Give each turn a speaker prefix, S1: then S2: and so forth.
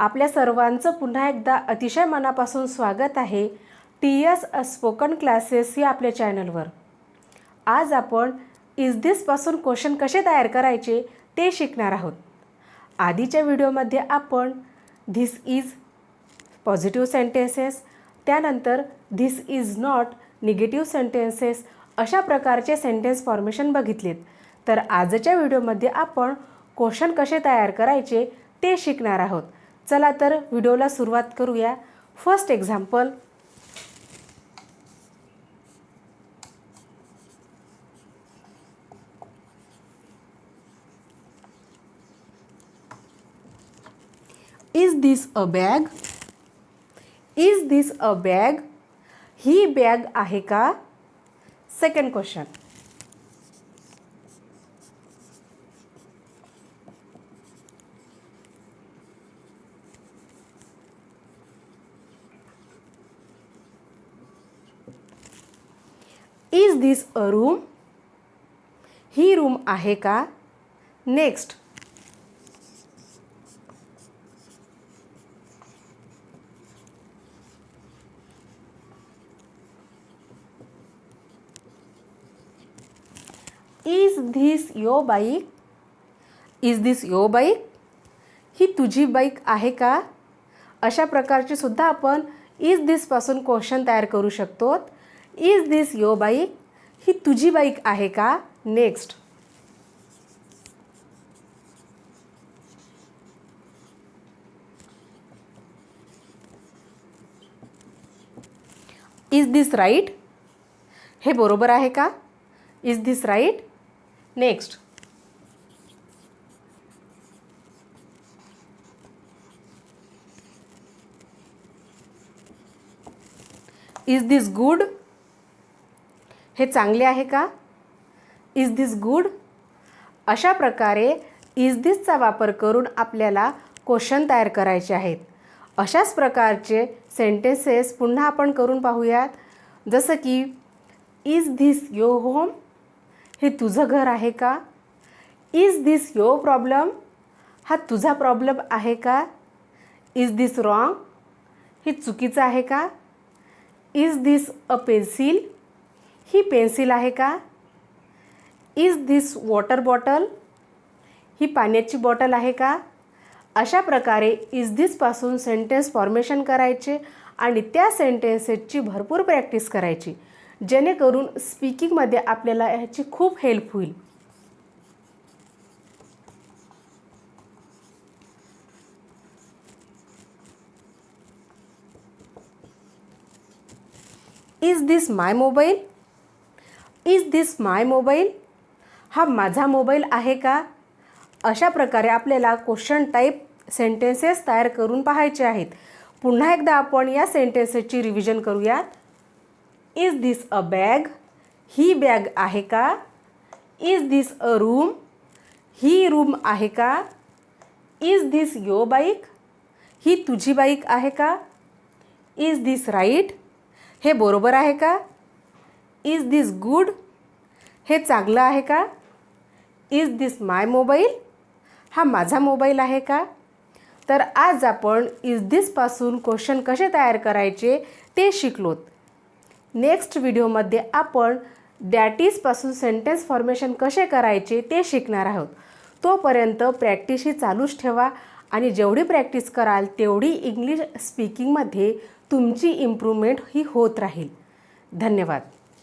S1: आपल्या सर्वांचं पुन्हा एकदा अतिशय मनापासून स्वागत आहे. टी एस स्पोकन क्लासेस या आपल्या चॅनलवर. आज आपण इज दिसपासून क्वेश्चन कसे तयार करायचे ते शिकणार आहोत. आधीच्या व्हिडिओमध्ये आपण धिस इज पॉझिटिव्ह सेंटेन्सेस त्यानंतर this is not negative sentences अशा प्रकारचे सेंटेन्स फॉर्मेशन बघितलेत. तर आजच्या व्हिडिओमध्ये आपण क्वेश्चन कसे तयार करायचे ते शिकणार आहोत. चला तर व्हिडिओला सुरुवात करूया. First example is this a bag is this a bag he bag आहे का? Second question is this a room he room आहे का? Next is this your bike is this your bike ही तुझी बाईक आहे का? अशा प्रकारची सुद्धा आपण इज दिसपासून क्वेश्चन तयार करू शकतो इज़ दिस यो बाईक ही तुझी बाईक आहे का? नेक्स्ट इज़ दिस राईट हे बरोबर आहे का? Is this right next is this good हे चांगले आहे का? इज धिस गुड अशा प्रकारे इज धिसचा वापर करून आपल्याला क्वेश्चन तयार करायचे आहेत. अशाच प्रकारचे सेंटेन्सेस पुन्हा आपण करून पाहूयात. जसं की इज धिस यो होम हे तुझं घर आहे का? इज धिस यो प्रॉब्लेम हा तुझा प्रॉब्लेम आहे का? इज धिस रॉंग हे चुकीचं आहे का? इज धिस अ पेन्सिल ही पेन्सिल आहे का? इज धिस वॉटर बॉटल ही पाण्याची बॉटल आहे का? अशा प्रकारे इज धिसपासून सेंटेन्स फॉर्मेशन करायचे आणि त्या सेंटेन्सेसची भरपूर प्रॅक्टिस करायची जेणेकरून स्पीकिंगमध्ये आपल्याला ह्याची खूप हेल्प होईल. Is this my mobile is this my mobile हा माझा मोबाईल आहे का? अशा प्रकारे आपल्याला क्वेश्चन टाईप सेंटेन्सेस तयार करून पाहायचे आहेत. पुन्हा एकदा आपण या सेंटेन्सेसची रिव्हिजन करूयात. इज धिस अ बॅग ही बॅग आहे का? इज धिस अ रूम ही रूम आहे का? इज धिस यो बाईक ही तुझी बाईक आहे का? इज धिस राईट हे बरोबर आहे का? Is this good? हे चांगलं आहे का? Is this my mobile? हा माझा मोबाईल आहे का? तर आज आपण इज दिसपासून क्वेश्चन कसे तयार करायचे ते शिकलोत. नेक्स्ट व्हिडिओमध्ये आपण दॅट इजपासून सेंटेन्स फॉर्मेशन कसे करायचे ते शिकणार आहोत. तोपर्यंत प्रॅक्टिस ही चालूच ठेवा आणि जेवढी प्रॅक्टिस कराल तेवढी इंग्लिश स्पीकिंगमध्ये तुमची इम्प्रूव्हमेंट ही होत राहील. धन्यवाद.